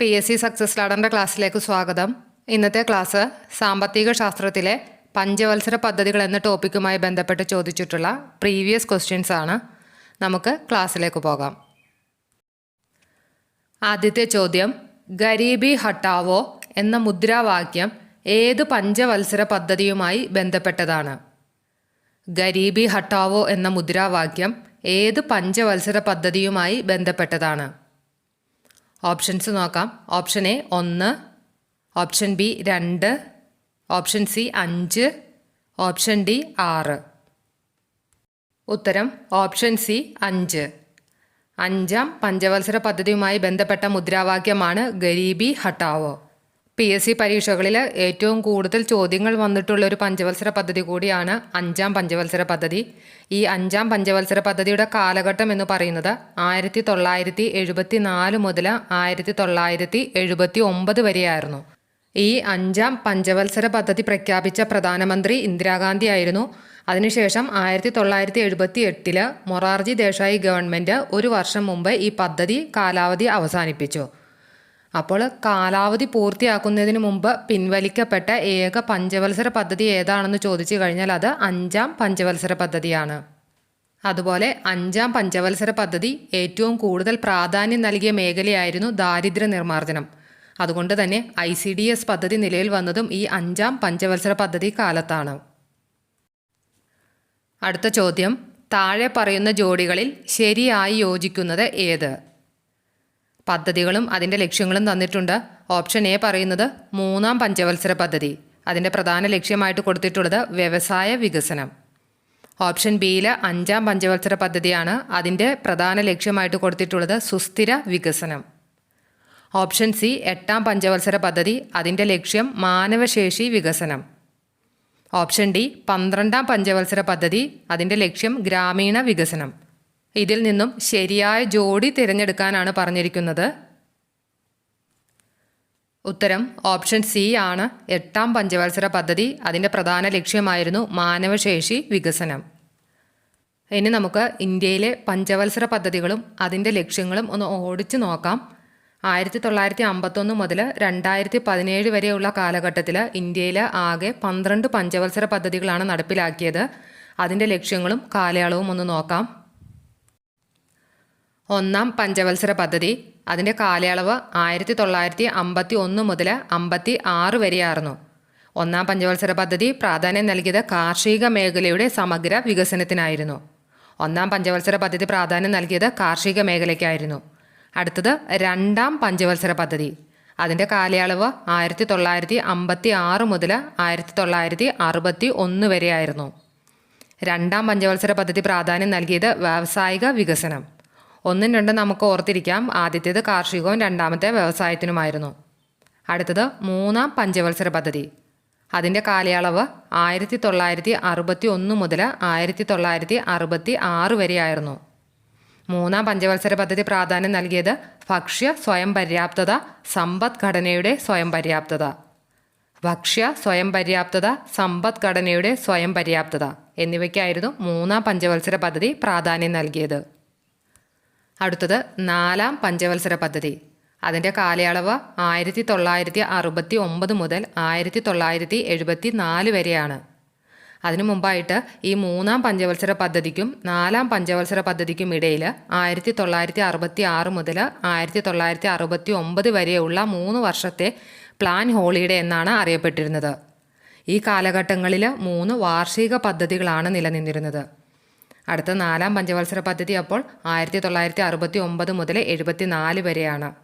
P S C success ലാഡറിന്റെ ക്ലാസ്സിലേക്ക് സ്വാഗതം. ഇന്നത്തെ ക്ലാസ് സാമ്പത്തിക ശാസ്ത്രത്തിലെ പഞ്ചവത്സര പദ്ധതികൾ എന്ന ടോപ്പിക്കുമായി ബന്ധപ്പെട്ട് ചോദിച്ചിട്ടുള്ള പ്രീവിയസ് ക്വസ്റ്റ്യൻസ് ആണ്. നമുക്ക് ക്ലാസ്സിലേക്ക് പോകാം. ആദ്യത്തെ ചോദ്യം ഗരീബി ഹട്ടാവോ എന്ന മുദ്രാവാക്യം ഏത് പഞ്ചവത്സര പദ്ധതിയുമായി ബന്ധപ്പെട്ടതാണ്? ഗരീബി ഹട്ടാവോ എന്ന മുദ്രാവാക്യം ഏത് പഞ്ചവത്സര പദ്ധതിയുമായി ബന്ധപ്പെട്ടതാണ്? ഓപ്ഷൻസ് നോക്കാം. ഓപ്ഷൻ എ ഒന്ന്. ഓപ്ഷൻ ബി രണ്ട്. ഓപ്ഷൻ സി അഞ്ച്. ഓപ്ഷൻ ഡി ആറ്. ഉത്തരം ഓപ്ഷൻ സി അഞ്ച്. അഞ്ചാം പഞ്ചവത്സര പദ്ധതിയുമായി ബന്ധപ്പെട്ട മുദ്രാവാക്യമാണ് Garibi Hatao P S C പരീക്ഷകളിൽ ഏറ്റവും കൂടുതൽ ചോദ്യങ്ങൾ വന്നിട്ടുള്ള ഒരു പഞ്ചവത്സര പദ്ധതി കൂടിയാണ് അഞ്ചാം പഞ്ചവത്സര പദ്ധതി. ഈ അഞ്ചാം പഞ്ചവത്സര പദ്ധതിയുടെ കാലഘട്ടം എന്ന് പറയുന്നത് ആയിരത്തി തൊള്ളായിരത്തി എഴുപത്തി നാല് മുതൽ ആയിരത്തി തൊള്ളായിരത്തി എഴുപത്തി ഒമ്പത് വരെയായിരുന്നു. ഈ അഞ്ചാം പഞ്ചവത്സര പദ്ധതി പ്രഖ്യാപിച്ച പ്രധാനമന്ത്രി ഇന്ദിരാഗാന്ധി ആയിരുന്നു. അതിനുശേഷം ആയിരത്തി തൊള്ളായിരത്തി എഴുപത്തി എട്ടിൽ മൊറാർജി ദേശായി ഗവൺമെന്റ് ഒരു വർഷം മുമ്പ് ഈ പദ്ധതി കാലാവധി അവസാനിപ്പിച്ചു. അപ്പോൾ കാലാവധി പൂർത്തിയാക്കുന്നതിന് മുമ്പ് പിൻവലിക്കപ്പെട്ട ഏക പഞ്ചവത്സര പദ്ധതി ഏതാണെന്ന് ചോദിച്ചു കഴിഞ്ഞാൽ അത് അഞ്ചാം പഞ്ചവത്സര പദ്ധതിയാണ്. അതുപോലെ അഞ്ചാം പഞ്ചവത്സര പദ്ധതി ഏറ്റവും കൂടുതൽ പ്രാധാന്യം നൽകിയ മേഖലയായിരുന്നു ദാരിദ്ര്യ നിർമ്മാർജനം. അതുകൊണ്ട് തന്നെ ഐ സി ഡി എസ് പദ്ധതി നിലയിൽ വന്നതും ഈ അഞ്ചാം പഞ്ചവത്സര പദ്ധതി കാലത്താണ്. അടുത്ത ചോദ്യം താഴെ പറയുന്ന ജോഡികളിൽ ശരിയായി യോജിക്കുന്നത് ഏത്? പദ്ധതികളും അതിന്റെ ലക്ഷ്യങ്ങളും തന്നിട്ടുണ്ട്. ഓപ്ഷൻ എ പറയുന്നത് മൂന്നാം പഞ്ചവത്സര പദ്ധതി. അതിന്റെ പ്രധാന ലക്ഷ്യമായിട്ട് കൊടുത്തിട്ടുള്ളത് വ്യവസായ വികസനം. ഓപ്ഷൻ ബിയിൽ അഞ്ചാം പഞ്ചവത്സര പദ്ധതിയാണ് അതിന്റെ പ്രധാന ലക്ഷ്യമായിട്ട് കൊടുത്തിട്ടുള്ളത് സുസ്ഥിര വികസനം. ഓപ്ഷൻ സി എട്ടാം പഞ്ചവത്സര പദ്ധതി അതിന്റെ ലക്ഷ്യം മാനവശേഷി വികസനം. ഓപ്ഷൻ ഡി പന്ത്രണ്ടാം പഞ്ചവത്സര പദ്ധതി അതിന്റെ ലക്ഷ്യം ഗ്രാമീണ വികസനം. ഇതിൽ നിന്നും ശരിയായ ജോഡി തിരഞ്ഞെടുക്കാനാണ് പറഞ്ഞിരിക്കുന്നത്. ഉത്തരം ഓപ്ഷൻ സി ആണ്. എട്ടാം പഞ്ചവത്സര പദ്ധതി അതിന്റെ പ്രധാന ലക്ഷ്യമായിരുന്നു മാനവശേഷി വികസനം. ഇനി നമുക്ക് ഇന്ത്യയിലെ പഞ്ചവത്സര പദ്ധതികളും അതിന്റെ ലക്ഷ്യങ്ങളും ഒന്ന് ഓടിച്ചു നോക്കാം. ആയിരത്തി തൊള്ളായിരത്തി അമ്പത്തൊന്ന് മുതൽ രണ്ടായിരത്തി പതിനേഴ് വരെയുള്ള കാലഘട്ടത്തിൽ ഇന്ത്യയിൽ ആകെ പന്ത്രണ്ട് പഞ്ചവത്സര പദ്ധതികളാണ് നടപ്പിലാക്കിയത്. അതിന്റെ ലക്ഷ്യങ്ങളും കാലയളവും ഒന്ന് നോക്കാം. ഒന്നാം പഞ്ചവത്സര പദ്ധതി. അതിന്റെ കാലയളവ് ആയിരത്തി തൊള്ളായിരത്തി അമ്പത്തി ഒന്ന് മുതൽ അമ്പത്തി ആറ് വരെയായിരുന്നു ഒന്നാം പഞ്ചവത്സര പദ്ധതി പ്രാധാന്യം നൽകിയത് കാർഷിക മേഖലയുടെ സമഗ്ര വികസനത്തിനായിരുന്നു. ഒന്നാം പഞ്ചവത്സര പദ്ധതി പ്രാധാന്യം നൽകിയത് കാർഷിക മേഖലയ്ക്കായിരുന്നു. അടുത്തത് രണ്ടാം പഞ്ചവത്സര പദ്ധതി. അതിന്റെ കാലയളവ് ആയിരത്തി തൊള്ളായിരത്തി അമ്പത്തി ആറ് മുതൽ ആയിരത്തി തൊള്ളായിരത്തി അറുപത്തി ഒന്ന് വരെയായിരുന്നു. രണ്ടാം പഞ്ചവത്സര പദ്ധതി പ്രാധാന്യം നൽകിയത് വ്യാവസായിക വികസനം. ഒന്നും രണ്ടും നമുക്ക് ഓർത്തിരിക്കാം. ആദ്യത്തേത് കാർഷികവും രണ്ടാമത്തെ വ്യവസായത്തിനുമായിരുന്നു. അടുത്തത് മൂന്നാം പഞ്ചവത്സര പദ്ധതി. അതിന്റെ കാലയളവ് ആയിരത്തി തൊള്ളായിരത്തി അറുപത്തി ഒന്ന് മുതൽ ആയിരത്തി തൊള്ളായിരത്തി അറുപത്തി ആറ് വരെയായിരുന്നു. മൂന്നാം പഞ്ചവത്സര പദ്ധതി പ്രാധാന്യം നൽകിയത് ഭക്ഷ്യ സ്വയം പര്യാപ്തത സമ്പദ്ഘടനയുടെ സ്വയം പര്യാപ്തത. ഭക്ഷ്യ സ്വയം പര്യാപ്തത സമ്പദ്ഘടനയുടെ സ്വയം പര്യാപ്തത എന്നിവയ്ക്കായിരുന്നു മൂന്നാം പഞ്ചവത്സര പദ്ധതി പ്രാധാന്യം നൽകിയത്. അടുത്തത് നാലാം പഞ്ചവത്സര പദ്ധതി. അതിന്റെ കാലയളവ് ആയിരത്തി തൊള്ളായിരത്തി അറുപത്തി ഒമ്പത് മുതൽ ആയിരത്തി തൊള്ളായിരത്തി എഴുപത്തി നാല് വരെയാണ്. അതിനു മുമ്പായിട്ട് ഈ മൂന്നാം പഞ്ചവത്സര പദ്ധതിക്കും നാലാം പഞ്ചവത്സര പദ്ധതിക്കും ഇടയിൽ ആയിരത്തി തൊള്ളായിരത്തി അറുപത്തി ആറ് മുതൽ ആയിരത്തി തൊള്ളായിരത്തി അറുപത്തി ഒമ്പത് വരെയുള്ള മൂന്ന് വർഷത്തെ പ്ലാൻ ഹോളിഡേ എന്നാണ് അറിയപ്പെട്ടിരുന്നത്. ഈ കാലഘട്ടങ്ങളിൽ മൂന്ന് വാർഷിക പദ്ധതികളാണ് നിലനിന്നിരുന്നത്. അടുത്ത നാലാം പഞ്ചവത്സര പദ്ധതി അപ്പോൾ ആയിരത്തി തൊള്ളായിരത്തി അറുപത്തി ഒമ്പത് മുതൽ എഴുപത്തി നാല് വരെയാണ്.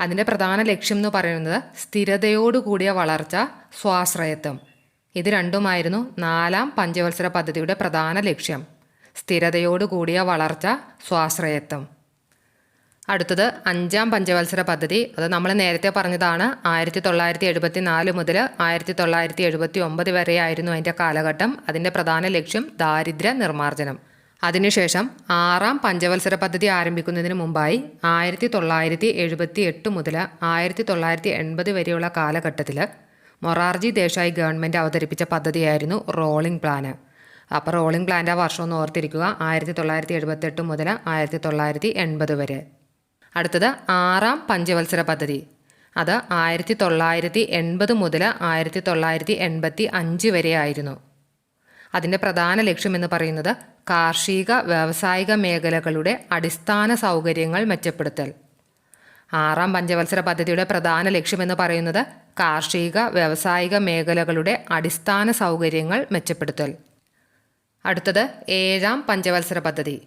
അതിന്റെ പ്രധാന ലക്ഷ്യം എന്ന് പറയുന്നത് സ്ഥിരതയോടുകൂടിയ വളർച്ച സ്വാശ്രയത്വം. ഇത് രണ്ടുമായിരുന്നു നാലാം പഞ്ചവത്സര പദ്ധതിയുടെ പ്രധാന ലക്ഷ്യം. സ്ഥിരതയോടുകൂടിയ വളർച്ച സ്വാശ്രയത്വം. അടുത്തത് അഞ്ചാം പഞ്ചവത്സര പദ്ധതി. അത് നമ്മൾ നേരത്തെ പറഞ്ഞതാണ് ആയിരത്തി തൊള്ളായിരത്തി എഴുപത്തി നാല് മുതൽ ആയിരത്തി തൊള്ളായിരത്തി എഴുപത്തി ഒമ്പത് വരെയായിരുന്നു അതിന്റെ കാലഘട്ടം. അതിന്റെ പ്രധാന ലക്ഷ്യം ദാരിദ്ര്യ നിർമ്മാർജനം. അതിനുശേഷം ആറാം പഞ്ചവത്സര പദ്ധതി ആരംഭിക്കുന്നതിന് മുമ്പായി ആയിരത്തി തൊള്ളായിരത്തി എഴുപത്തി എട്ട് മുതൽ ആയിരത്തി തൊള്ളായിരത്തി എൺപത് വരെയുള്ള കാലഘട്ടത്തിൽ മൊറാർജി ദേശായി ഗവൺമെന്റ് അവതരിപ്പിച്ച പദ്ധതിയായിരുന്നു റോളിംഗ് പ്ലാന്. അപ്പോൾ റോളിംഗ് പ്ലാന്റെ വർഷം ഒന്ന് ഓർത്തിരിക്കുക ആയിരത്തി തൊള്ളായിരത്തി എഴുപത്തെട്ട് മുതൽ ആയിരത്തി തൊള്ളായിരത്തി എൺപത് വരെ. അടുത്തത് ആറാം പഞ്ചവത്സര പദ്ധതി. അത് ആയിരത്തി തൊള്ളായിരത്തി എൺപത് മുതൽ ആയിരത്തി തൊള്ളായിരത്തി എൺപത്തി അഞ്ച് വരെ ആയിരുന്നു. അതിന്റെ പ്രധാന ലക്ഷ്യമെന്ന് പറയുന്നത് കാർഷിക വ്യാവസായിക മേഖലകളുടെ അടിസ്ഥാന സൗകര്യങ്ങൾ മെച്ചപ്പെടുത്തൽ. ആറാം പഞ്ചവത്സര പദ്ധതിയുടെ പ്രധാന ലക്ഷ്യമെന്ന് പറയുന്നത് കാർഷിക വ്യാവസായിക മേഖലകളുടെ അടിസ്ഥാന സൗകര്യങ്ങൾ മെച്ചപ്പെടുത്തൽ. അടുത്തത് ഏഴാം പഞ്ചവത്സര പദ്ധതി.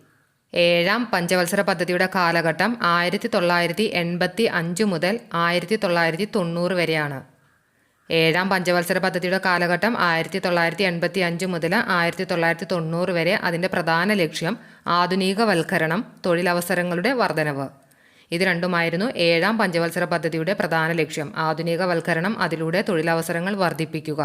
ഏഴാം പഞ്ചവത്സര പദ്ധതിയുടെ കാലഘട്ടം ആയിരത്തി തൊള്ളായിരത്തി എൺപത്തി അഞ്ച് മുതൽ ആയിരത്തി തൊള്ളായിരത്തി തൊണ്ണൂറ് വരെയാണ്. ഏഴാം പഞ്ചവത്സര പദ്ധതിയുടെ കാലഘട്ടം ആയിരത്തി തൊള്ളായിരത്തി എൺപത്തി അഞ്ച് മുതൽ ആയിരത്തി തൊള്ളായിരത്തി തൊണ്ണൂറ് വരെ അതിന്റെ പ്രധാന ലക്ഷ്യം ആധുനികവൽക്കരണം തൊഴിലവസരങ്ങളുടെ വർധനവ്. ഇത് രണ്ടുമായിരുന്നു ഏഴാം പഞ്ചവത്സര പദ്ധതിയുടെ പ്രധാന ലക്ഷ്യം ആധുനികവൽക്കരണം അതിലൂടെ തൊഴിലവസരങ്ങൾ വർദ്ധിപ്പിക്കുക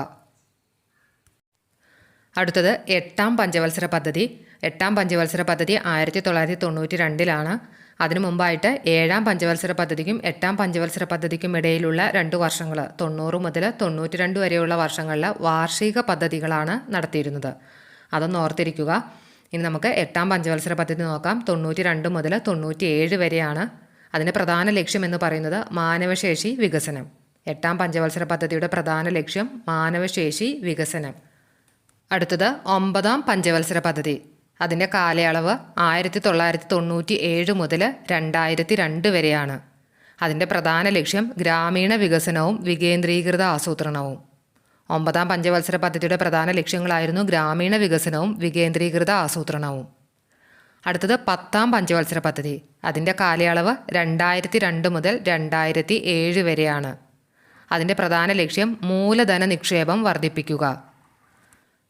അടുത്തത് എട്ടാം പഞ്ചവത്സര പദ്ധതി എട്ടാം പഞ്ചവത്സര പദ്ധതി ആയിരത്തി തൊള്ളായിരത്തി തൊണ്ണൂറ്റി രണ്ടിലാണ് അതിനു മുമ്പായിട്ട് ഏഴാം പഞ്ചവത്സര പദ്ധതിക്കും എട്ടാം പഞ്ചവത്സര പദ്ധതിക്കും ഇടയിലുള്ള രണ്ട് വർഷങ്ങൾ തൊണ്ണൂറ് മുതൽ തൊണ്ണൂറ്റി രണ്ട് വരെയുള്ള വർഷങ്ങളിൽ വാർഷിക പദ്ധതികളാണ് നടത്തിയിരുന്നത്. അതൊന്ന് ഓർത്തിരിക്കുക. ഇനി നമുക്ക് എട്ടാം പഞ്ചവത്സര പദ്ധതി നോക്കാം. തൊണ്ണൂറ്റി രണ്ട് മുതൽ തൊണ്ണൂറ്റി ഏഴ് വരെയാണ്. അതിന്റെ പ്രധാന ലക്ഷ്യം എന്ന് പറയുന്നത് മാനവശേഷി വികസനം. എട്ടാം പഞ്ചവത്സര പദ്ധതിയുടെ പ്രധാന ലക്ഷ്യം മാനവശേഷി വികസനം. അടുത്തത് ഒമ്പതാം പഞ്ചവത്സര പദ്ധതി. അതിന്റെ കാലയളവ് ആയിരത്തി തൊള്ളായിരത്തി തൊണ്ണൂറ്റി ഏഴ് മുതൽ രണ്ടായിരത്തി രണ്ട് വരെയാണ്. അതിന്റെ പ്രധാന ലക്ഷ്യം ഗ്രാമീണ വികസനവും വികേന്ദ്രീകൃത ആസൂത്രണവും. ഒമ്പതാം പഞ്ചവത്സര പദ്ധതിയുടെ പ്രധാന ലക്ഷ്യങ്ങളായിരുന്നു ഗ്രാമീണ വികസനവും വികേന്ദ്രീകൃത ആസൂത്രണവും. അടുത്തത് പത്താം പഞ്ചവത്സര പദ്ധതി. അതിന്റെ കാലയളവ് രണ്ടായിരത്തി രണ്ട് മുതൽ രണ്ടായിരത്തി ഏഴ് വരെയാണ്. അതിന്റെ പ്രധാന ലക്ഷ്യം മൂലധന നിക്ഷേപം വർദ്ധിപ്പിക്കുക.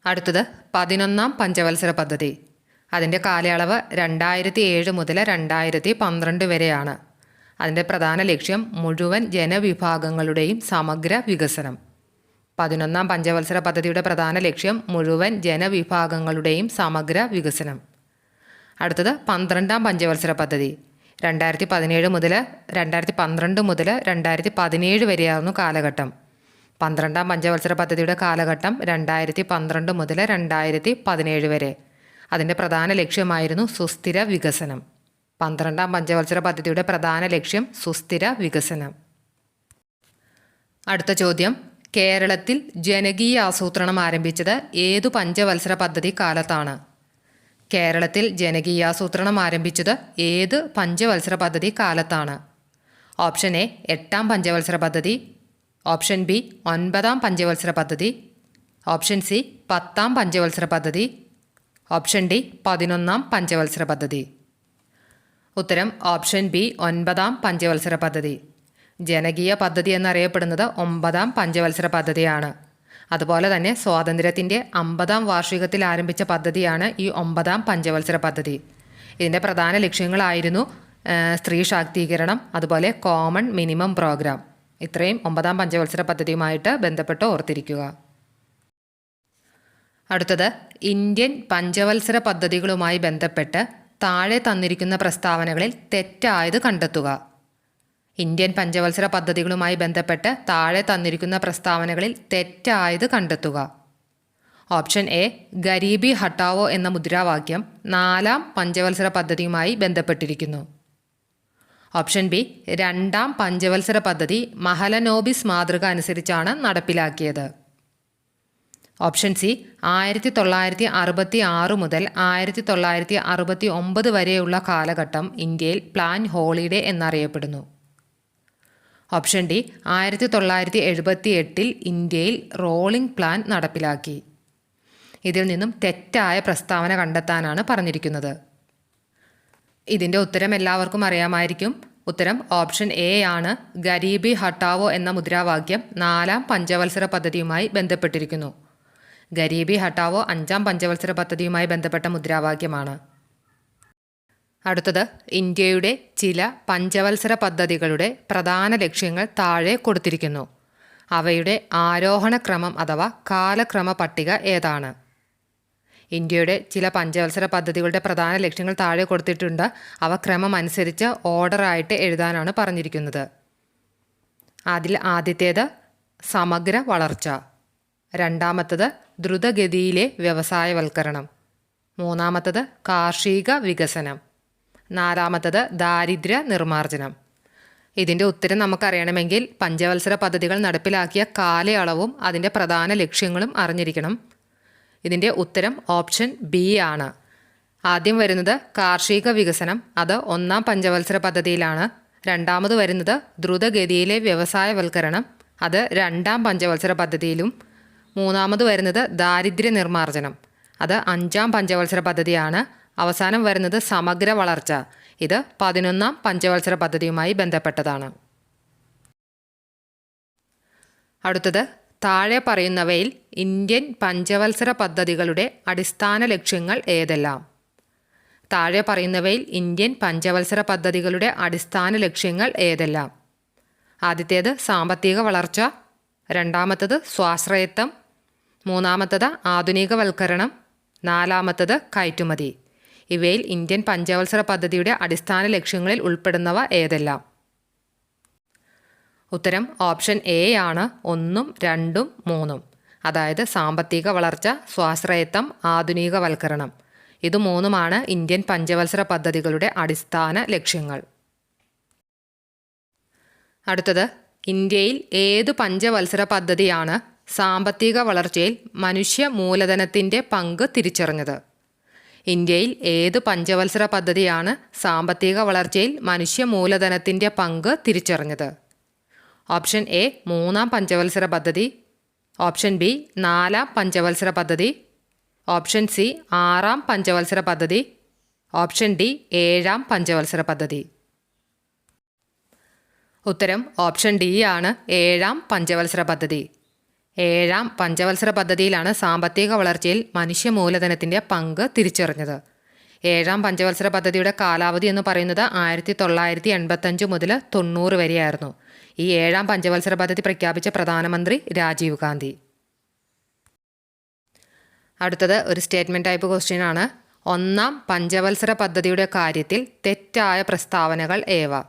അടുത്തത് പതിനൊന്നാം പഞ്ചവത്സര പദ്ധതി. അതിന്റെ കാലയളവ് രണ്ടായിരത്തി ഏഴ് മുതൽ രണ്ടായിരത്തി പന്ത്രണ്ട് വരെയാണ്. അതിന്റെ പ്രധാന ലക്ഷ്യം മുഴുവൻ ജനവിഭാഗങ്ങളുടെയും സമഗ്ര വികസനം. പതിനൊന്നാം പഞ്ചവത്സര പദ്ധതിയുടെ പ്രധാന ലക്ഷ്യം മുഴുവൻ ജനവിഭാഗങ്ങളുടെയും സമഗ്ര വികസനം. അടുത്തത് പന്ത്രണ്ടാം പഞ്ചവത്സര പദ്ധതി. രണ്ടായിരത്തി പതിനേഴ് മുതൽ രണ്ടായിരത്തി പന്ത്രണ്ട് മുതൽ രണ്ടായിരത്തി പതിനേഴ് വരെയായിരുന്നു കാലഘട്ടം. പന്ത്രണ്ടാം പഞ്ചവത്സര പദ്ധതിയുടെ കാലഘട്ടം രണ്ടായിരത്തി പന്ത്രണ്ട് മുതൽ രണ്ടായിരത്തി പതിനേഴ് വരെ. അതിന്റെ പ്രധാന ലക്ഷ്യമായിരുന്നു സുസ്ഥിര വികസനം. പന്ത്രണ്ടാം പഞ്ചവത്സര പദ്ധതിയുടെ പ്രധാന ലക്ഷ്യം സുസ്ഥിര വികസനം. അടുത്ത ചോദ്യം. കേരളത്തിൽ ജനകീയ ആസൂത്രണം ആരംഭിച്ചത് ഏതു പഞ്ചവത്സര പദ്ധതി കാലത്താണ്? കേരളത്തിൽ ജനകീയാസൂത്രണം ആരംഭിച്ചത് ഏത് പഞ്ചവത്സര പദ്ധതി കാലത്താണ്? ഓപ്ഷൻ എ എട്ടാം പഞ്ചവത്സര പദ്ധതി. ഓപ്ഷൻ ബി ഒൻപതാം പഞ്ചവത്സര പദ്ധതി. ഓപ്ഷൻ സി പത്താം പഞ്ചവത്സര പദ്ധതി. ഓപ്ഷൻ ഡി പതിനൊന്നാം പഞ്ചവത്സര പദ്ധതി. ഉത്തരം ഓപ്ഷൻ ബി ഒൻപതാം പഞ്ചവത്സര പദ്ധതി. ജനകീയ പദ്ധതി എന്നറിയപ്പെടുന്നത് ഒമ്പതാം പഞ്ചവത്സര പദ്ധതിയാണ്. അതുപോലെ തന്നെ സ്വാതന്ത്ര്യത്തിന്റെ അമ്പതാം വാർഷികത്തിൽ ആരംഭിച്ച പദ്ധതിയാണ് ഈ ഒമ്പതാം പഞ്ചവത്സര പദ്ധതി. ഇതിന്റെ പ്രധാന ലക്ഷ്യങ്ങളായിരുന്നു സ്ത്രീ ശാക്തീകരണം അതുപോലെ കോമൺ മിനിമം പ്രോഗ്രാം ഇത്രയും ഒമ്പതാം പഞ്ചവത്സര പദ്ധതിയുമായിട്ട് ബന്ധപ്പെട്ട് ഓർത്തിരിക്കുക. അടുത്തത് ഇന്ത്യൻ പഞ്ചവത്സര പദ്ധതികളുമായി ബന്ധപ്പെട്ട് താഴെ തന്നിരിക്കുന്ന പ്രസ്താവനകളിൽ തെറ്റായത് കണ്ടെത്തുക. ഇന്ത്യൻ പഞ്ചവത്സര പദ്ധതികളുമായി ബന്ധപ്പെട്ട് താഴെ തന്നിരിക്കുന്ന പ്രസ്താവനകളിൽ തെറ്റായത് കണ്ടെത്തുക. ഓപ്ഷൻ എ ഗരീബി ഹട്ടാവോ എന്ന മുദ്രാവാക്യം നാലാം പഞ്ചവത്സര പദ്ധതിയുമായി ബന്ധപ്പെട്ടിരിക്കുന്നു. ഓപ്ഷൻ ബി രണ്ടാം പഞ്ചവത്സര പദ്ധതി മഹലനോബിസ് മാതൃക അനുസരിച്ചാണ് നടപ്പിലാക്കിയത്. ഓപ്ഷൻ സി ആയിരത്തി തൊള്ളായിരത്തി അറുപത്തി ആറ് മുതൽ ആയിരത്തി തൊള്ളായിരത്തി അറുപത്തി ഒമ്പത് വരെയുള്ള കാലഘട്ടം ഇന്ത്യയിൽ പ്ലാൻ ഹോളിഡേ എന്നറിയപ്പെടുന്നു. ഓപ്ഷൻ ഡി ആയിരത്തി തൊള്ളായിരത്തി എഴുപത്തി എട്ടിൽ ഇന്ത്യയിൽ റോളിംഗ് പ്ലാൻ നടപ്പിലാക്കി. ഇതിൽ നിന്നും തെറ്റായ പ്രസ്താവന കണ്ടെത്താനാണ് പറഞ്ഞിരിക്കുന്നത്. ഇതിന്റെ ഉത്തരം എല്ലാവർക്കും അറിയാമായിരിക്കും. ഉത്തരം ഓപ്ഷൻ എ ആണ്. ഗരീബി ഹട്ടാവോ എന്ന മുദ്രാവാക്യം നാലാം പഞ്ചവത്സര പദ്ധതിയുമായി ബന്ധപ്പെട്ടിരിക്കുന്നു. ഗരീബി ഹട്ടാവോ അഞ്ചാം പഞ്ചവത്സര പദ്ധതിയുമായി ബന്ധപ്പെട്ട മുദ്രാവാക്യമാണ്. അടുത്തത് ഇന്ത്യയുടെ ചില പഞ്ചവത്സര പദ്ധതികളുടെ പ്രധാന ലക്ഷ്യങ്ങൾ താഴെ കൊടുത്തിരിക്കുന്നു. അവയുടെ ആരോഹണ ക്രമം അഥവാ കാലക്രമ പട്ടിക ഏതാണ്? ഇന്ത്യയുടെ ചില പഞ്ചവത്സര പദ്ധതികളുടെ പ്രധാന ലക്ഷ്യങ്ങൾ താഴെ കൊടുത്തിട്ടുണ്ട്. അവ ക്രമം അനുസരിച്ച് ഓർഡറായിട്ട് എഴുതാനാണ് പറഞ്ഞിരിക്കുന്നത്. അതിൽ ആദ്യത്തേത് സമഗ്ര വളർച്ച. രണ്ടാമത്തത് ദ്രുതഗതിയിലെ വ്യവസായവൽക്കരണം. മൂന്നാമത്തത് കാർഷിക വികസനം. നാലാമത്തത് ദാരിദ്ര്യ നിർമ്മാർജനം. ഇതിന്റെ ഉത്തരം നമുക്കറിയണമെങ്കിൽ പഞ്ചവത്സര പദ്ധതികൾ നടപ്പിലാക്കിയ കാലയളവും അതിന്റെ പ്രധാന ലക്ഷ്യങ്ങളും അറിഞ്ഞിരിക്കണം. ഇതിന്റെ ഉത്തരം ഓപ്ഷൻ ബി ആണ്. ആദ്യം വരുന്നത് കാർഷിക വികസനം അത് ഒന്നാം പഞ്ചവത്സര പദ്ധതിയിലാണ്. രണ്ടാമത് വരുന്നത് ദ്രുതഗതിയിലെ വ്യവസായവൽക്കരണം അത് രണ്ടാം പഞ്ചവത്സര പദ്ധതിയിലും. മൂന്നാമത് വരുന്നത് ദാരിദ്ര്യ നിർമ്മാർജനം. അത് അഞ്ചാം പഞ്ചവത്സര പദ്ധതിയാണ്. അവസാനം വരുന്നത് സമഗ്ര വളർച്ച. ഇത് പതിനൊന്നാം പഞ്ചവത്സര പദ്ധതിയുമായി ബന്ധപ്പെട്ടതാണ്. അടുത്തത് താഴെ പറയുന്നവയിൽ ഇന്ത്യൻ പഞ്ചവത്സര പദ്ധതികളുടെ അടിസ്ഥാന ലക്ഷ്യങ്ങൾ ഏതെല്ലാം? താഴെ പറയുന്നവയിൽ ഇന്ത്യൻ പഞ്ചവത്സര പദ്ധതികളുടെ അടിസ്ഥാന ലക്ഷ്യങ്ങൾ ഏതെല്ലാം? ആദ്യത്തേത് സാമ്പത്തിക വളർച്ച. രണ്ടാമത്തത് സ്വാശ്രയത്വം. മൂന്നാമത്തത് ആധുനികവൽക്കരണം നാലാമത്തത് കയറ്റുമതി. ഇവയിൽ ഇന്ത്യൻ പഞ്ചവത്സര പദ്ധതിയുടെ അടിസ്ഥാന ലക്ഷ്യങ്ങളിൽ ഉൾപ്പെടുന്നവ ഏതെല്ലാം? ഉത്തരം ഓപ്ഷൻ എ ആണ് ഒന്നും രണ്ടും മൂന്നും. അതായത് സാമ്പത്തിക വളർച്ച സ്വാശ്രയത്വം ആധുനികവൽക്കരണം. ഇത് മൂന്നുമാണ് ഇന്ത്യൻ പഞ്ചവത്സര പദ്ധതികളുടെ അടിസ്ഥാന ലക്ഷ്യങ്ങൾ. അടുത്തത് ഇന്ത്യയിൽ ഏത് പഞ്ചവത്സര പദ്ധതിയാണ് സാമ്പത്തിക വളർച്ചയിൽ മനുഷ്യ മൂലധനത്തിന്റെ പങ്ക് തിരിച്ചറിഞ്ഞത്. ഇന്ത്യയിൽ ഏത് പഞ്ചവത്സര പദ്ധതിയാണ് സാമ്പത്തിക വളർച്ചയിൽ മനുഷ്യ മൂലധനത്തിന്റെ പങ്ക് തിരിച്ചറിഞ്ഞത്? ഓപ്ഷൻ എ മൂന്നാം പഞ്ചവത്സര പദ്ധതി. ഓപ്ഷൻ ബി നാലാം പഞ്ചവത്സര പദ്ധതി. ഓപ്ഷൻ സി ആറാം പഞ്ചവത്സര പദ്ധതി. ഓപ്ഷൻ ഡി ഏഴാം പഞ്ചവത്സര പദ്ധതി. ഉത്തരം ഓപ്ഷൻ ഡി ആണ് ഏഴാം പഞ്ചവത്സര പദ്ധതി. ഏഴാം പഞ്ചവത്സര പദ്ധതിയിലാണ് സാമ്പത്തിക വളർച്ചയിൽ മനുഷ്യ മൂലധനത്തിന്റെ പങ്ക് തിരിച്ചറിഞ്ഞത്. ഏഴാം പഞ്ചവത്സര പദ്ധതിയുടെ കാലാവധി എന്ന് പറയുന്നത് ആയിരത്തി തൊള്ളായിരത്തി എൺപത്തഞ്ച് മുതൽ തൊണ്ണൂറ് വരെയായിരുന്നു. ഈ ഏഴാം പഞ്ചവത്സര പദ്ധതി പ്രഖ്യാപിച്ച പ്രധാനമന്ത്രി രാജീവ് ഗാന്ധി. അടുത്തത് ഒരു സ്റ്റേറ്റ്മെന്റ് ടൈപ്പ് ക്വസ്റ്റ്യൻ ആണ്. ഒന്നാം പഞ്ചവത്സര പദ്ധതിയുടെ കാര്യത്തിൽ തെറ്റായ പ്രസ്താവനകൾ ഏവ?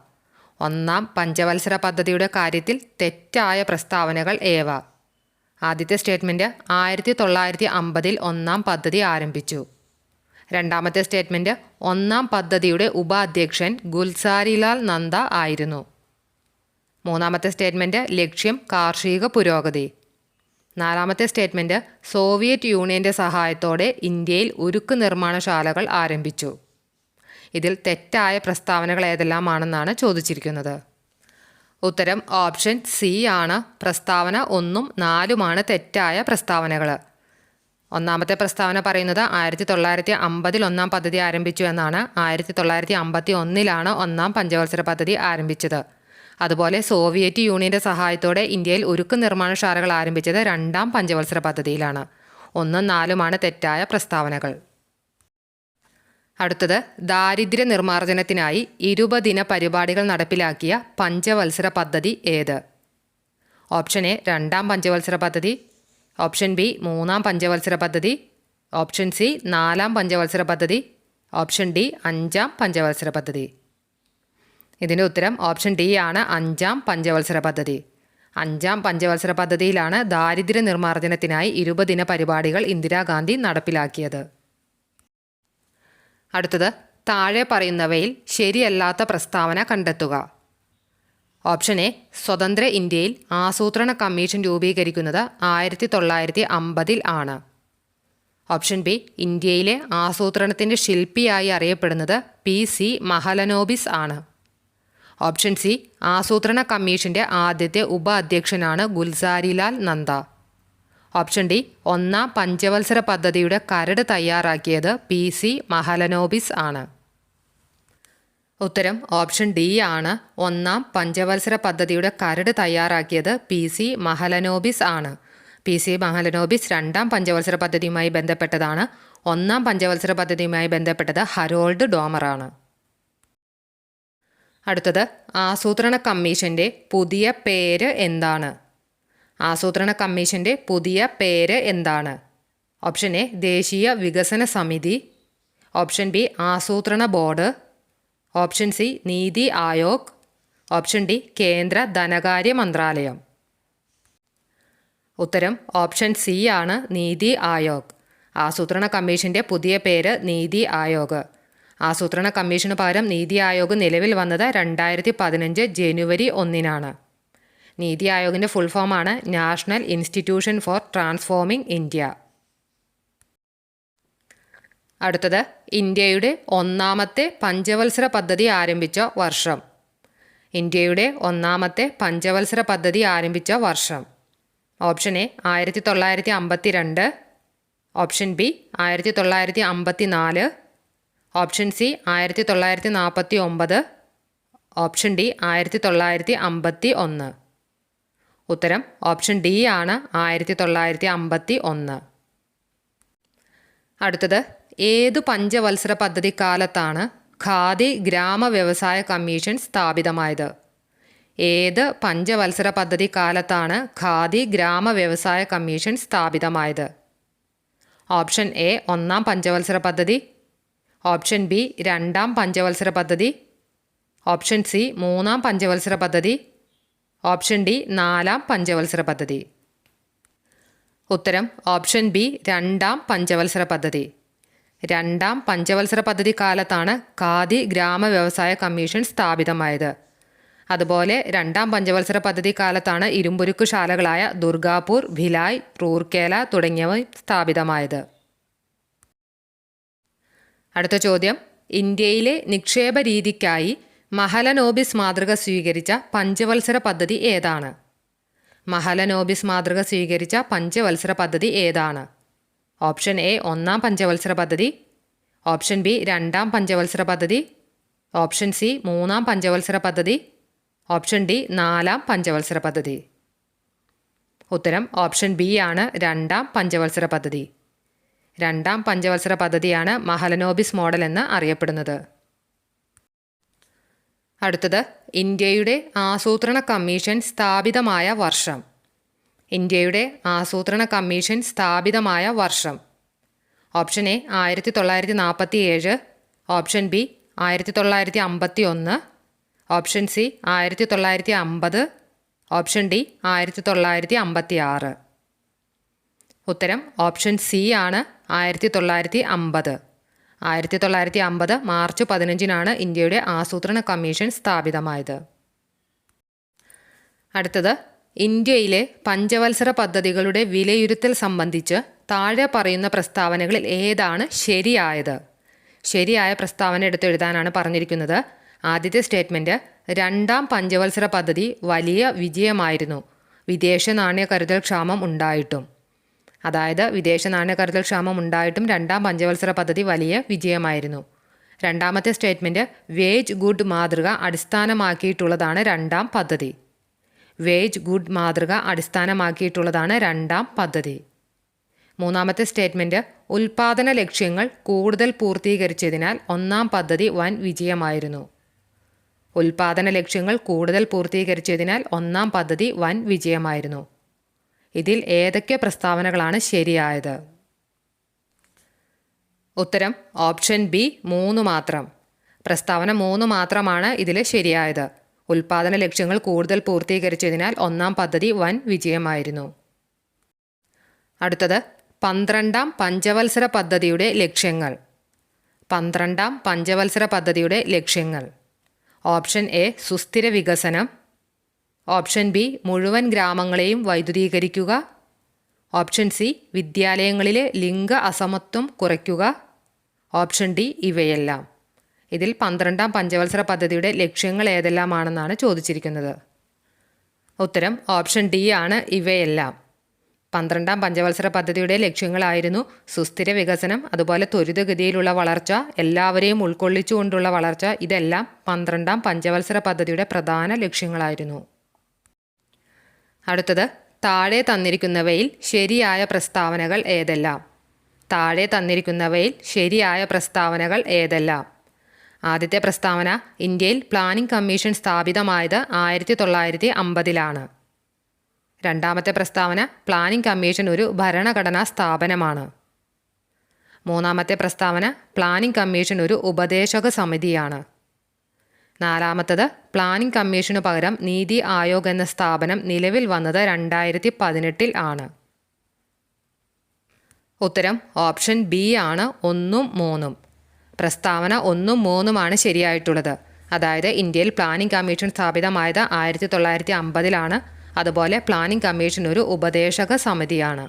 ഒന്നാം പഞ്ചവത്സര പദ്ധതിയുടെ കാര്യത്തിൽ തെറ്റായ പ്രസ്താവനകൾ ഏവ? ആദ്യത്തെ സ്റ്റേറ്റ്മെന്റ് ആയിരത്തി തൊള്ളായിരത്തി അമ്പതിൽ ഒന്നാം പദ്ധതി ആരംഭിച്ചു. രണ്ടാമത്തെ സ്റ്റേറ്റ്മെന്റ് ഒന്നാം പദ്ധതിയുടെ ഉപാധ്യക്ഷൻ ഗുൽസാരിലാൽ നന്ദ ആയിരുന്നു. മൂന്നാമത്തെ സ്റ്റേറ്റ്മെന്റ് ലക്ഷ്യം കാർഷിക പുരോഗതി. നാലാമത്തെ സ്റ്റേറ്റ്മെന്റ് സോവിയറ്റ് യൂണിയന്റെ സഹായത്തോടെ ഇന്ത്യയിൽ ഉരുക്ക് നിർമ്മാണശാലകൾ ആരംഭിച്ചു. ഇതിൽ തെറ്റായ പ്രസ്താവനകൾ ഏതെല്ലാമാണെന്നാണ് ചോദിച്ചിരിക്കുന്നത്. ഉത്തരം ഓപ്ഷൻ സി ആണ്. പ്രസ്താവന ഒന്നും നാലുമാണ് തെറ്റായ പ്രസ്താവനകൾ. ഒന്നാമത്തെ പ്രസ്താവന പറയുന്നത് ആയിരത്തി തൊള്ളായിരത്തി അമ്പതിൽ ഒന്നാം പദ്ധതി ആരംഭിച്ചു എന്നാണ്. ആയിരത്തി തൊള്ളായിരത്തി അമ്പത്തി ഒന്നിലാണ് ഒന്നാം പഞ്ചവത്സര പദ്ധതി ആരംഭിച്ചത്. അതുപോലെ സോവിയറ്റ് യൂണിയന്റെ സഹായത്തോടെ ഇന്ത്യയിൽ ഉരുക്ക് നിർമ്മാണശാലകൾ ആരംഭിച്ചത് രണ്ടാം പഞ്ചവത്സര പദ്ധതിയിലാണ്. ഒന്നും നാലുമാണ് തെറ്റായ പ്രസ്താവനകൾ. അടുത്തത് ദാരിദ്ര്യ നിർമ്മാർജനത്തിനായി ഇരുപതിന പരിപാടികൾ നടപ്പിലാക്കിയ പഞ്ചവത്സര പദ്ധതി ഏത്? ഓപ്ഷൻ എ രണ്ടാം പഞ്ചവത്സര പദ്ധതി. ഓപ്ഷൻ ബി മൂന്നാം പഞ്ചവത്സര പദ്ധതി. ഓപ്ഷൻ സി നാലാം പഞ്ചവത്സര പദ്ധതി. ഓപ്ഷൻ ഡി അഞ്ചാം പഞ്ചവത്സര പദ്ധതി. ഇതിന്റെ ഉത്തരം ഓപ്ഷൻ ഡി ആണ് അഞ്ചാം പഞ്ചവത്സര പദ്ധതി. അഞ്ചാം പഞ്ചവത്സര പദ്ധതിയിലാണ് ദാരിദ്ര്യ നിർമ്മാർജനത്തിനായി ഇരുപതിന പരിപാടികൾ ഇന്ദിരാഗാന്ധി നടപ്പിലാക്കിയത്. അടുത്തത് താഴെ പറയുന്നവയിൽ ശരിയല്ലാത്ത പ്രസ്താവന കണ്ടെത്തുക. ഓപ്ഷൻ എ സ്വതന്ത്ര ഇന്ത്യയിൽ ആസൂത്രണ കമ്മീഷൻ രൂപീകരിക്കുന്നത് ആയിരത്തി തൊള്ളായിരത്തി അമ്പതിൽ ആണ്. ഓപ്ഷൻ ബി ഇന്ത്യയിലെ ആസൂത്രണത്തിന്റെ ശില്പിയായി അറിയപ്പെടുന്നത് പി സി മഹലനോബിസ് ആണ്. ഓപ്ഷൻ സി ആസൂത്രണ കമ്മീഷന്റെ ആദ്യത്തെ ഉപാധ്യക്ഷനാണ് ഗുൽസാരിലാൽ നന്ദ. ഓപ്ഷൻ ഡി ഒന്നാം പഞ്ചവത്സര പദ്ധതിയുടെ കരട് തയ്യാറാക്കിയത് പി സി മഹലനോബിസ് ആണ്. ഉത്തരം ഓപ്ഷൻ ഡി ആണ്. ഒന്നാം പഞ്ചവത്സര പദ്ധതിയുടെ കരട് തയ്യാറാക്കിയത് പി സി മഹലനോബിസ് ആണ്. പി സി മഹലനോബിസ് രണ്ടാം പഞ്ചവത്സര പദ്ധതിയുമായി ബന്ധപ്പെട്ടതാണ്. ഒന്നാം പഞ്ചവത്സര പദ്ധതിയുമായി ബന്ധപ്പെട്ടത് ഹരോൾഡ് ഡോമറാണ് അടുത്തത് ആസൂത്രണ കമ്മീഷന്റെ പുതിയ പേര് എന്താണ്? ആസൂത്രണ കമ്മീഷന്റെ പുതിയ പേര് എന്താണ്? ഓപ്ഷൻ എ ദേശീയ വികസന സമിതി. ഓപ്ഷൻ ബി ആസൂത്രണ board. Option C NITI Aayog. Option D കേന്ദ്ര ധനകാര്യ മന്ത്രാലയം. ഉത്തരം ഓപ്ഷൻ സി ആണ് നീതി ആയോഗ്. ആസൂത്രണ കമ്മീഷന്റെ പുതിയ പേര് നീതി ആയോഗ്. ആസൂത്രണ കമ്മീഷന് പകരം നീതി ആയോഗ് നിലവിൽ വന്നത് രണ്ടായിരത്തി പതിനഞ്ച് ജനുവരി ഒന്നിനാണ്. നീതി ആയോഗിന്റെ ഫുൾ ഫോമാണ് national institution for transforming India അടുത്തത് ഇന്ത്യയുടെ ഒന്നാമത്തെ പഞ്ചവത്സര പദ്ധതി ആരംഭിച്ച വർഷം. ഇന്ത്യയുടെ ഒന്നാമത്തെ പഞ്ചവത്സര പദ്ധതി ആരംഭിച്ച വർഷം. ഓപ്ഷൻ എ ആയിരത്തി തൊള്ളായിരത്തി അമ്പത്തി രണ്ട് ഓപ്ഷൻ ബി ആയിരത്തി തൊള്ളായിരത്തി അമ്പത്തി നാല് ഓപ്ഷൻ സി ആയിരത്തി തൊള്ളായിരത്തി നാൽപ്പത്തി ഒമ്പത് ഓപ്ഷൻ ഡി ആയിരത്തി തൊള്ളായിരത്തി അമ്പത്തി ഒന്ന് ഉത്തരം ഓപ്ഷൻ ഡി ആണ് ആയിരത്തി തൊള്ളായിരത്തി അമ്പത്തി ഒന്ന് അടുത്തത് ഏതു പഞ്ചവത്സര പദ്ധതി കാലത്താണ് ഖാദി ഗ്രാമ വ്യവസായ കമ്മീഷൻ സ്ഥാപിതമായത്? ഏത് പഞ്ചവത്സര പദ്ധതി കാലത്താണ് ഖാദി ഗ്രാമ വ്യവസായ കമ്മീഷൻ സ്ഥാപിതമായത്? ഓപ്ഷൻ എ ഒന്നാം പഞ്ചവത്സര പദ്ധതി ഓപ്ഷൻ ബി രണ്ടാം പഞ്ചവത്സര പദ്ധതി ഓപ്ഷൻ സി മൂന്നാം പഞ്ചവത്സര പദ്ധതി ഓപ്ഷൻ ഡി നാലാം പഞ്ചവത്സര പദ്ധതി. ഉത്തരം ഓപ്ഷൻ ബി രണ്ടാം പഞ്ചവത്സര പദ്ധതി. രണ്ടാം പഞ്ചവത്സര പദ്ധതി കാലത്താണ് ഖാദി ഗ്രാമ വ്യവസായ കമ്മീഷൻ സ്ഥാപിതമായത്. അതുപോലെ രണ്ടാം പഞ്ചവത്സര പദ്ധതി കാലത്താണ് ഇരുമ്പുരുക്ക് ശാലകളായ ദുർഗാപൂർ ഭിലായ് റൂർക്കേല തുടങ്ങിയവ സ്ഥാപിതമായത്. അടുത്ത ചോദ്യം ഇന്ത്യയിലെ നിക്ഷേപ രീതിക്കായി മഹലനോബിസ് മാതൃക സ്വീകരിച്ച പഞ്ചവത്സര പദ്ധതി ഏതാണ്? മഹലനോബിസ് മാതൃക സ്വീകരിച്ച പഞ്ചവത്സര പദ്ധതി ഏതാണ്? ഓപ്ഷൻ എ ഒന്നാം പഞ്ചവത്സര പദ്ധതി. ഓപ്ഷൻ ബി രണ്ടാം പഞ്ചവത്സര പദ്ധതി. ഓപ്ഷൻ സി മൂന്നാം പഞ്ചവത്സര പദ്ധതി. ഓപ്ഷൻ ഡി നാലാം പഞ്ചവത്സര പദ്ധതി. ഉത്തരം ഓപ്ഷൻ ബി ആണ് രണ്ടാം പഞ്ചവത്സര പദ്ധതി. രണ്ടാം പഞ്ചവത്സര പദ്ധതിയാണ് മഹലനോബിസ് മോഡൽ എന്ന് അറിയപ്പെടുന്നത്. അടുത്തത് ഇന്ത്യയുടെ ആസൂത്രണ കമ്മീഷൻ സ്ഥാപിതമായ വർഷം. ഇന്ത്യയുടെ ആസൂത്രണ കമ്മീഷൻ സ്ഥാപിതമായ വർഷം. ഓപ്ഷൻ എ ആയിരത്തി തൊള്ളായിരത്തി നാൽപ്പത്തി ഏഴ് ഓപ്ഷൻ ബി ആയിരത്തി തൊള്ളായിരത്തി അമ്പത്തി ഒന്ന് ഓപ്ഷൻ സി ആയിരത്തി തൊള്ളായിരത്തി അമ്പത് ഓപ്ഷൻ ഡി ആയിരത്തി തൊള്ളായിരത്തി അമ്പത്തി ആറ് ഉത്തരം ഓപ്ഷൻ സി ആണ് ആയിരത്തി തൊള്ളായിരത്തി അമ്പത് ആയിരത്തി തൊള്ളായിരത്തി അമ്പത് മാർച്ച് പതിനഞ്ചിനാണ് ഇന്ത്യയുടെ ആസൂത്രണ കമ്മീഷൻ സ്ഥാപിതമായത്. അടുത്തത് ഇന്ത്യയിലെ പഞ്ചവത്സര പദ്ധതികളുടെ വിലയിരുത്തൽ സംബന്ധിച്ച് താഴെ പറയുന്ന പ്രസ്താവനകളിൽ ഏതാണ് ശരിയായത്? ശരിയായ പ്രസ്താവന എടുത്തെഴുതാനാണ് പറഞ്ഞിരിക്കുന്നത്. ആദ്യത്തെ സ്റ്റേറ്റ്മെന്റ് രണ്ടാം പഞ്ചവത്സര പദ്ധതി വലിയ വിജയമായിരുന്നു. വിദേശ നാണ്യ കരുതൽ ക്ഷാമം ഉണ്ടായിട്ടും. അതായത് വിദേശ നാണ്യ കരുതൽ ക്ഷാമം ഉണ്ടായിട്ടും രണ്ടാം പഞ്ചവത്സര പദ്ധതി വലിയ വിജയമായിരുന്നു. രണ്ടാമത്തെ സ്റ്റേറ്റ്മെന്റ് വേജ് ഗുഡ് മാതൃക അടിസ്ഥാനമാക്കിയിട്ടുള്ളതാണ് രണ്ടാം പദ്ധതി. വേജ് ഗുഡ് മാതൃക അടിസ്ഥാനമാക്കിയിട്ടുള്ളതാണ് രണ്ടാം പദ്ധതി. മൂന്നാമത്തെ സ്റ്റേറ്റ്മെന്റ് ഉൽപാദന ലക്ഷ്യങ്ങൾ കൂടുതൽ പൂർത്തീകരിച്ചതിനാൽ ഒന്നാം പദ്ധതി വൻ വിജയമായിരുന്നു. ഉൽപാദന ലക്ഷ്യങ്ങൾ കൂടുതൽ പൂർത്തീകരിച്ചതിനാൽ ഒന്നാം പദ്ധതി വൻ വിജയമായിരുന്നു. ഇതിൽ ഏതൊക്കെ പ്രസ്താവനകളാണ് ശരിയായത്? ഉത്തരം ഓപ്ഷൻ ബി മൂന്ന് മാത്രം. പ്രസ്താവന മൂന്ന് മാത്രമാണ് ഇതിൽ ശരിയായത്. ഉൽപാദന ലക്ഷ്യങ്ങൾ കൂടുതൽ പൂർത്തീകരിച്ചതിനാൽ ഒന്നാം പദ്ധതി വൻ വിജയമായിരുന്നു. അടുത്തത് പന്ത്രണ്ടാം പഞ്ചവത്സര പദ്ധതിയുടെ ലക്ഷ്യങ്ങൾ. പന്ത്രണ്ടാം പഞ്ചവത്സര പദ്ധതിയുടെ ലക്ഷ്യങ്ങൾ. ഓപ്ഷൻ എ സുസ്ഥിര വികസനം. ഓപ്ഷൻ ബി മുഴുവൻ ഗ്രാമങ്ങളെയും വൈദ്യുതീകരിക്കുക. ഓപ്ഷൻ സി വിദ്യാലയങ്ങളിലെ ലിംഗ അസമത്വം കുറയ്ക്കുക. ഓപ്ഷൻ ഡി ഇവയെല്ലാം. ഇതിൽ പന്ത്രണ്ടാം പഞ്ചവത്സര പദ്ധതിയുടെ ലക്ഷ്യങ്ങൾ ഏതെല്ലാമാണെന്നാണ് ചോദിച്ചിരിക്കുന്നത്. ഉത്തരം ഓപ്ഷൻ ഡി ആണ് ഇവയെല്ലാം. പന്ത്രണ്ടാം പഞ്ചവത്സര പദ്ധതിയുടെ ലക്ഷ്യങ്ങളായിരുന്നു സുസ്ഥിര വികസനം അതുപോലെ ത്വരിതഗതിയിലുള്ള വളർച്ച എല്ലാവരെയും ഉൾക്കൊള്ളിച്ചുകൊണ്ടുള്ള വളർച്ച ഇതെല്ലാം പന്ത്രണ്ടാം പഞ്ചവത്സര പദ്ധതിയുടെ പ്രധാന ലക്ഷ്യങ്ങളായിരുന്നു. അടുത്തത് താഴെ തന്നിരിക്കുന്നവയിൽ ശരിയായ പ്രസ്താവനകൾ ഏതെല്ലാം? താഴെ തന്നിരിക്കുന്നവയിൽ ശരിയായ പ്രസ്താവനകൾ ഏതെല്ലാം? ആദ്യത്തെ പ്രസ്താവന ഇന്ത്യയിൽ പ്ലാനിംഗ് കമ്മീഷൻ സ്ഥാപിതമായത് ആയിരത്തി തൊള്ളായിരത്തി അമ്പതിലാണ് രണ്ടാമത്തെ പ്രസ്താവന പ്ലാനിംഗ് കമ്മീഷൻ ഒരു ഭരണഘടനാ സ്ഥാപനമാണ്. മൂന്നാമത്തെ പ്രസ്താവന പ്ലാനിംഗ് കമ്മീഷൻ ഒരു ഉപദേശക സമിതിയാണ്. നാലാമത്തത് പ്ലാനിംഗ് കമ്മീഷനു പകരം നീതി ആയോഗ് എന്ന സ്ഥാപനം നിലവിൽ വന്നത് രണ്ടായിരത്തി പതിനെട്ടിൽ ആണ്. ഉത്തരം ഓപ്ഷൻ ബി ആണ് ഒന്നും മൂന്നും. പ്രസ്താവന ഒന്നും മൂന്നുമാണ് ശരിയായിട്ടുള്ളത്. അതായത് ഇന്ത്യയിൽ പ്ലാനിംഗ് കമ്മീഷൻ സ്ഥാപിതമായത് ആയിരത്തി തൊള്ളായിരത്തി അമ്പതിലാണ് അതുപോലെ പ്ലാനിംഗ് കമ്മീഷൻ ഒരു ഉപദേശക സമിതിയാണ്.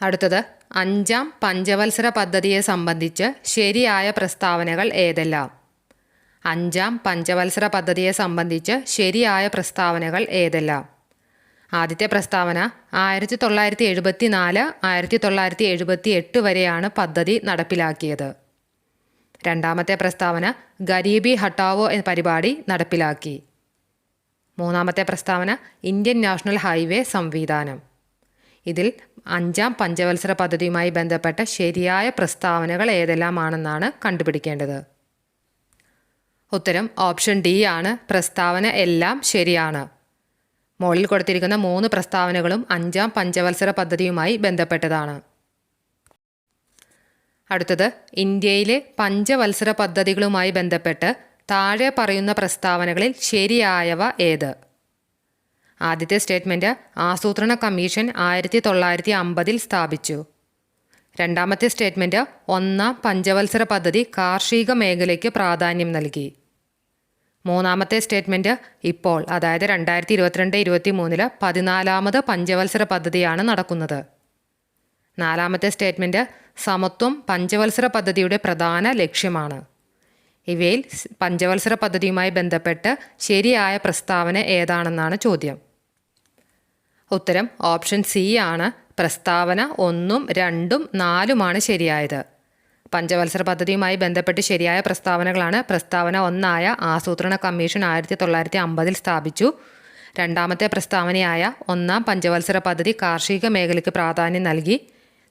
അടുത്തത് അഞ്ചാം പഞ്ചവത്സര പദ്ധതിയെ സംബന്ധിച്ച് ശരിയായ പ്രസ്താവനകൾ ഏതെല്ലാം? അഞ്ചാം പഞ്ചവത്സര പദ്ധതിയെ സംബന്ധിച്ച് ശരിയായ പ്രസ്താവനകൾ ഏതെല്ലാം? ആദ്യത്തെ പ്രസ്താവന ആയിരത്തി തൊള്ളായിരത്തി എഴുപത്തി നാല് ആയിരത്തി തൊള്ളായിരത്തി എഴുപത്തി എട്ട് വരെയാണ് പദ്ധതി നടപ്പിലാക്കിയത്. രണ്ടാമത്തെ പ്രസ്താവന ഗരീബി ഹട്ടാവോ എന്ന പരിപാടി നടപ്പിലാക്കി. മൂന്നാമത്തെ പ്രസ്താവന ഇന്ത്യൻ നാഷണൽ ഹൈവേ സംവിധാനം. ഇതിൽ അഞ്ചാം പഞ്ചവത്സര പദ്ധതിയുമായി ബന്ധപ്പെട്ട ശരിയായ പ്രസ്താവനകൾ ഏതെല്ലാമാണെന്നാണ് കണ്ടുപിടിക്കേണ്ടത്. ഉത്തരം ഓപ്ഷൻ ഡി ആണ്. പ്രസ്താവന എല്ലാം ശരിയാണ്. മുകളിൽ കൊടുത്തിരിക്കുന്ന മൂന്ന് പ്രസ്താവനകളും അഞ്ചാം പഞ്ചവത്സര പദ്ധതിയുമായി ബന്ധപ്പെട്ടതാണ്. അടുത്തത് ഇന്ത്യയിലെ പഞ്ചവത്സര പദ്ധതികളുമായി ബന്ധപ്പെട്ട് താഴെ പറയുന്ന പ്രസ്താവനകളിൽ ശരിയായവ ഏത്? ആദ്യത്തെ സ്റ്റേറ്റ്മെന്റ് ആസൂത്രണ കമ്മീഷൻ ആയിരത്തി തൊള്ളായിരത്തി അമ്പതിൽ സ്ഥാപിച്ചു. രണ്ടാമത്തെ സ്റ്റേറ്റ്മെന്റ് ഒന്നാം പഞ്ചവത്സര പദ്ധതി കാർഷിക മേഖലയ്ക്ക് പ്രാധാന്യം നൽകി. മൂന്നാമത്തെ സ്റ്റേറ്റ്മെന്റ് ഇപ്പോൾ അതായത് രണ്ടായിരത്തി ഇരുപത്തിരണ്ട് ഇരുപത്തി മൂന്നിൽ പതിനാലാമത് പഞ്ചവത്സര പദ്ധതിയാണ് നടക്കുന്നത്. നാലാമത്തെ സ്റ്റേറ്റ്മെന്റ് സമത്വം പഞ്ചവത്സര പദ്ധതിയുടെ പ്രധാന ലക്ഷ്യമാണ്. ഇവയിൽ പഞ്ചവത്സര പദ്ധതിയുമായി ബന്ധപ്പെട്ട് ശരിയായ പ്രസ്താവന ഏതാണെന്നാണ് ചോദ്യം. ഉത്തരം ഓപ്ഷൻ സി ആണ്. പ്രസ്താവന ഒന്നും രണ്ടും നാലുമാണ് ശരിയായത്. പഞ്ചവത്സര പദ്ധതിയുമായി ബന്ധപ്പെട്ട് ശരിയായ പ്രസ്താവനകളാണ് പ്രസ്താവന ഒന്നായ ആസൂത്രണ കമ്മീഷൻ ആയിരത്തി തൊള്ളായിരത്തി അമ്പതിൽ സ്ഥാപിച്ചു. രണ്ടാമത്തെ പ്രസ്താവനയായ ഒന്നാം പഞ്ചവത്സര പദ്ധതി കാർഷിക മേഖലയ്ക്ക് പ്രാധാന്യം നൽകി.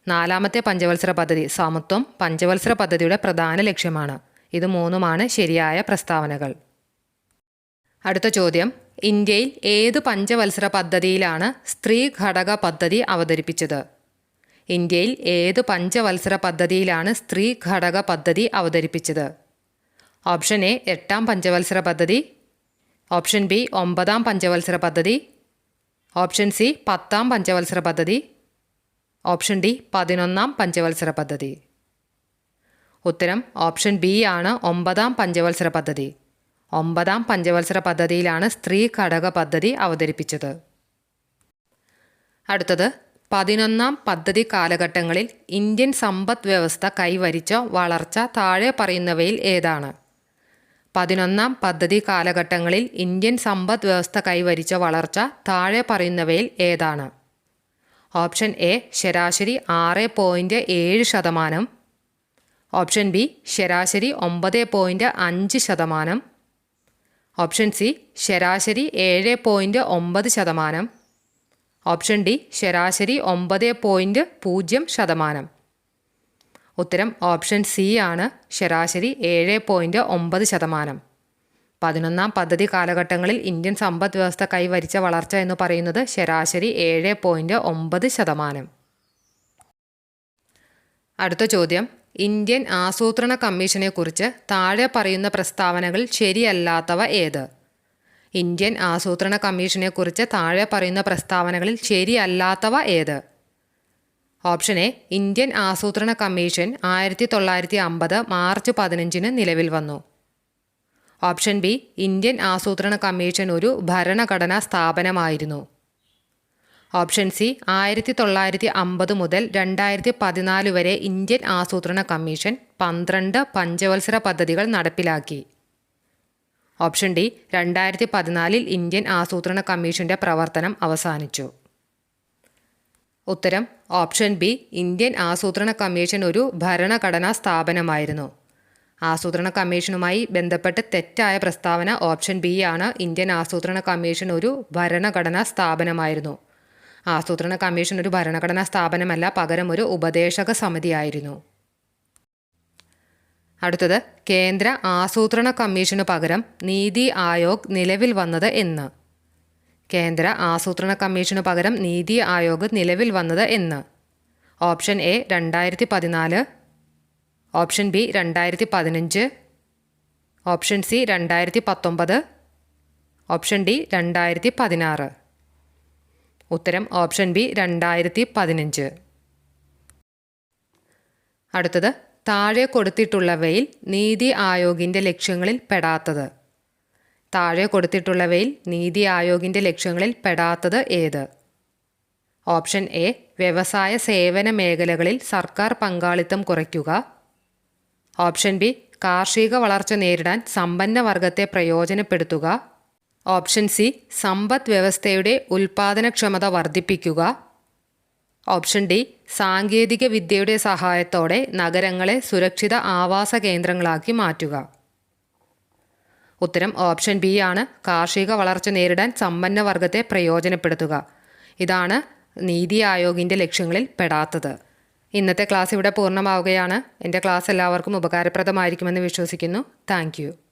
നാലാമത്തെ പഞ്ചവത്സര പദ്ധതി സമത്വം പഞ്ചവത്സര പദ്ധതിയുടെ പ്രധാന ലക്ഷ്യമാണ്. ഇത് മൂന്നുമാണ് ശരിയായ പ്രസ്താവനകൾ. അടുത്ത ചോദ്യം. ഇന്ത്യയിൽ ഏത് പഞ്ചവത്സര പദ്ധതിയിലാണ് സ്ത്രീ ഘടക പദ്ധതി അവതരിപ്പിച്ചത്? ഇന്ത്യയിൽ ഏത് പഞ്ചവത്സര പദ്ധതിയിലാണ് സ്ത്രീ ഘടക പദ്ധതി അവതരിപ്പിച്ചത്? ഓപ്ഷൻ എ എട്ടാം പഞ്ചവത്സര പദ്ധതി. ഓപ്ഷൻ ബി ഒമ്പതാം പഞ്ചവത്സര പദ്ധതി. ഓപ്ഷൻ സി പത്താം പഞ്ചവത്സര പദ്ധതി. ഓപ്ഷൻ ഡി പതിനൊന്നാം പഞ്ചവത്സര പദ്ധതി. ഉത്തരം ഓപ്ഷൻ ബി ആണ് ഒമ്പതാം പഞ്ചവത്സര പദ്ധതി. ഒമ്പതാം പഞ്ചവത്സര പദ്ധതിയിലാണ് സ്ത്രീ ഘടക പദ്ധതി അവതരിപ്പിച്ചത്. അടുത്തത് പതിനൊന്നാം പദ്ധതി കാലഘട്ടങ്ങളിൽ ഇന്ത്യൻ സമ്പദ് വ്യവസ്ഥ കൈവരിച്ച വളർച്ച താഴെ പറയുന്നവയിൽ ഏതാണ്? പതിനൊന്നാം പദ്ധതി കാലഘട്ടങ്ങളിൽ ഇന്ത്യൻ സമ്പദ് വ്യവസ്ഥ കൈവരിച്ച വളർച്ച താഴെ പറയുന്നവയിൽ ഏതാണ്? ഓപ്ഷൻ എ ശരാശരി ആറ് പോയിന്റ് ഏഴ് ശതമാനം. ഓപ്ഷൻ ബി ശരാശരി ഒമ്പത് പോയിന്റ് അഞ്ച് ശതമാനം. ഓപ്ഷൻ സി ശരാശരി ഏഴ് പോയിന്റ് ഒമ്പത് ശതമാനം. ഓപ്ഷൻ ഡി ശരാശരി ഒമ്പത് പോയിന്റ് പൂജ്യം ശതമാനം. ഉത്തരം ഓപ്ഷൻ സി ആണ് ശരാശരി ഏഴ് പോയിന്റ് ഒമ്പത് ശതമാനം. പതിനൊന്നാം പദ്ധതി കാലഘട്ടങ്ങളിൽ ഇന്ത്യൻ സമ്പദ് വ്യവസ്ഥ കൈവരിച്ച വളർച്ച എന്ന് പറയുന്നത് ശരാശരി ഏഴ് പോയിന്റ് ഒമ്പത് ശതമാനം. അടുത്ത ചോദ്യം ഇന്ത്യൻ ആസൂത്രണ കമ്മീഷനെക്കുറിച്ച് താഴെ പറയുന്ന പ്രസ്താവനകൾ ശരിയല്ലാത്തവ ഏത്? ഇന്ത്യൻ ആസൂത്രണ കമ്മീഷനെക്കുറിച്ച് താഴെ പറയുന്ന പ്രസ്താവനകളിൽ ശരിയല്ലാത്തവ ഏത്? ഓപ്ഷൻ എ ഇന്ത്യൻ ആസൂത്രണ കമ്മീഷൻ ആയിരത്തി തൊള്ളായിരത്തി അമ്പത് മാർച്ച് പതിനഞ്ചിന് നിലവിൽ വന്നു. ഓപ്ഷൻ ബി ഇന്ത്യൻ ആസൂത്രണ കമ്മീഷൻ ഒരു ഭരണഘടനാ സ്ഥാപനമായിരുന്നു. ഓപ്ഷൻ സി ആയിരത്തി തൊള്ളായിരത്തി അമ്പത് മുതൽ രണ്ടായിരത്തി പതിനാല് വരെ ഇന്ത്യൻ ആസൂത്രണ കമ്മീഷൻ പന്ത്രണ്ട് പഞ്ചവത്സര പദ്ധതികൾ നടപ്പിലാക്കി. ഓപ്ഷൻ ഡി രണ്ടായിരത്തി പതിനാലിൽ ഇന്ത്യൻ ആസൂത്രണ കമ്മീഷന്റെ പ്രവർത്തനം അവസാനിച്ചു. ഉത്തരം ഓപ്ഷൻ ബി ഇന്ത്യൻ ആസൂത്രണ കമ്മീഷൻ ഒരു ഭരണഘടനാ സ്ഥാപനമായിരുന്നു. ആസൂത്രണ കമ്മീഷനുമായി ബന്ധപ്പെട്ട് തെറ്റായ പ്രസ്താവന ഓപ്ഷൻ ബി ആണ് ഇന്ത്യൻ ആസൂത്രണ കമ്മീഷൻ ഒരു ഭരണഘടനാ സ്ഥാപനമായിരുന്നു. ആസൂത്രണ കമ്മീഷൻ ഒരു ഭരണഘടനാ സ്ഥാപനമല്ല പകരം ഒരു ഉപദേശക സമിതിയായിരുന്നു. അടുത്തത് കേന്ദ്ര ആസൂത്രണ കമ്മീഷനു പകരം നീതി ആയോഗ് നിലവിൽ വന്നത് എന്ന്. കേന്ദ്ര ആസൂത്രണ കമ്മീഷനു പകരം നീതി ആയോഗ് നിലവിൽ വന്നത് എന്ന്. ഓപ്ഷൻ എ രണ്ടായിരത്തി പതിനാല് ഓപ്ഷൻ ബി രണ്ടായിരത്തി പതിനഞ്ച് ഓപ്ഷൻ സി രണ്ടായിരത്തി പത്തൊമ്പത് ഓപ്ഷൻ ഡി രണ്ടായിരത്തി പതിനാറ് ഉത്തരം ഓപ്ഷൻ ബി രണ്ടായിരത്തി പതിനഞ്ച് അടുത്തത് താഴെ കൊടുത്തിട്ടുള്ളവയിൽ നീതി ആയോഗിന്റെ ലക്ഷ്യങ്ങളിൽ പെടാത്തത്. താഴെ കൊടുത്തിട്ടുള്ളവയിൽ നീതി ആയോഗിന്റെ ലക്ഷ്യങ്ങളിൽ പെടാത്തത് ഏത്? ഓപ്ഷൻ എ വ്യവസായ സേവന മേഖലകളിൽ സർക്കാർ പങ്കാളിത്തം കുറയ്ക്കുക. ഓപ്ഷൻ ബി കാർഷിക വളർച്ച നേരിടാൻ സമ്പന്ന വർഗത്തെ പ്രയോജനപ്പെടുത്തുക. ഓപ്ഷൻ സി സമ്പദ് വ്യവസ്ഥയുടെ ഉൽപാദനക്ഷമത വർദ്ധിപ്പിക്കുക. ഓപ്ഷൻ ഡി സാങ്കേതിക വിദ്യയുടെ സഹായത്തോടെ നഗരങ്ങളെ സുരക്ഷിത ആവാസ കേന്ദ്രങ്ങളാക്കി മാറ്റുക. ഉത്തരം ഓപ്ഷൻ ബി ആണ്. കാർഷിക വളർച്ച നേരിടാൻ സമ്പന്ന വർഗത്തെ പ്രയോജനപ്പെടുത്തുക. ഇതാണ് നീതി ആയോഗിന്റെ ലക്ഷ്യങ്ങളിൽ പെടാത്തത്. ഇന്നത്തെ ക്ലാസ് ഇവിടെ പൂർണമാവുകയാണ്. എന്റെ ക്ലാസ് എല്ലാവർക്കും ഉപകാരപ്രദമായിരിക്കുമെന്ന് വിശ്വസിക്കുന്നു. താങ്ക്